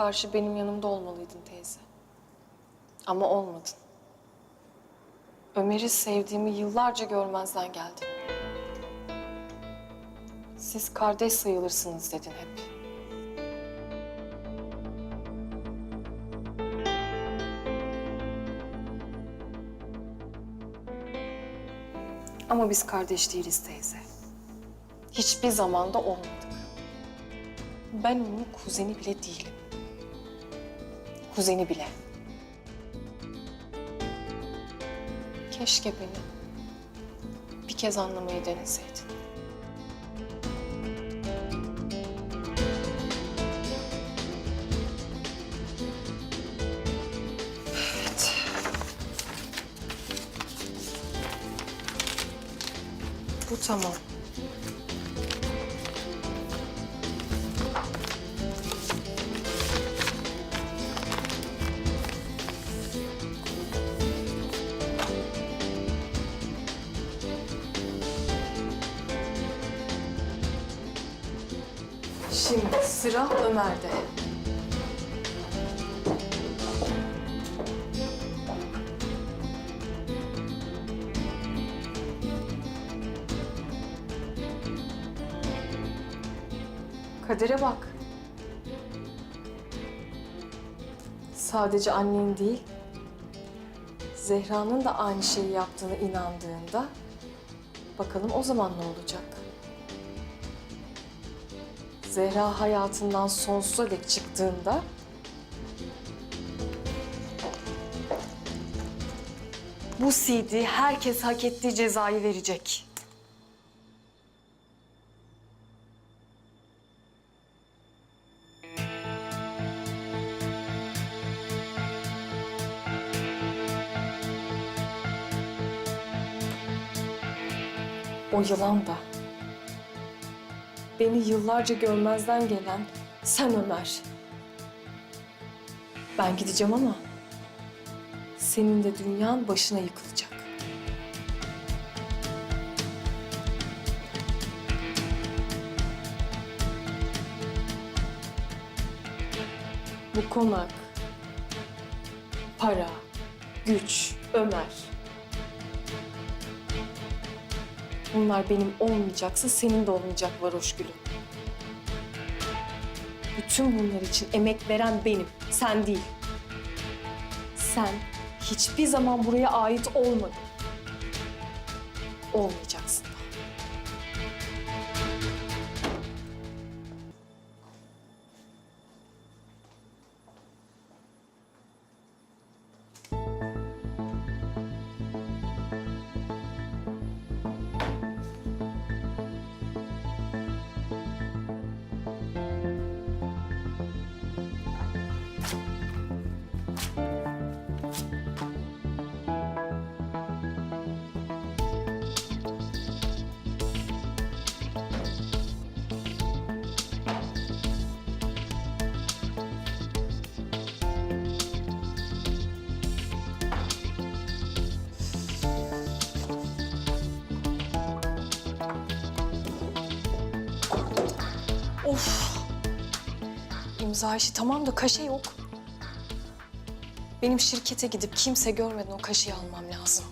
karşı benim yanımda olmalıydın teyze. Ama olmadın. Ömer'i sevdiğimi yıllarca görmezden geldin. Siz kardeş sayılırsınız dedin hep. Ama biz kardeş değiliz teyze. Hiçbir zamanda olmadık. Ben onun kuzeni bile değilim. Kuzeni bile. Keşke beni bir kez anlamayı deneseydin. Evet. Bu tamam. Şimdi sıra Ömer'de. Kadere bak. Sadece annen değil, Zehra'nın da aynı şeyi yaptığını inandığında bakalım o zaman ne olacak? Zehra hayatından sonsuza dek çıktığında bu CD herkes hak ettiği cezayı verecek. O yılan da beni yıllarca görmezden gelen sen Ömer. Ben gideceğim ama senin de dünyan başına yıkılacak. Bu konak, para, güç, Ömer. Bunlar benim olmayacaksa senin de olmayacak varoş gülüm. Bütün bunlar için emek veren benim, sen değil. Sen hiçbir zaman buraya ait olmadın. Olmayacaksın Of. İmza işi tamam da kaşe yok. Benim şirkete gidip kimse görmeden o kaşeyi almam lazım.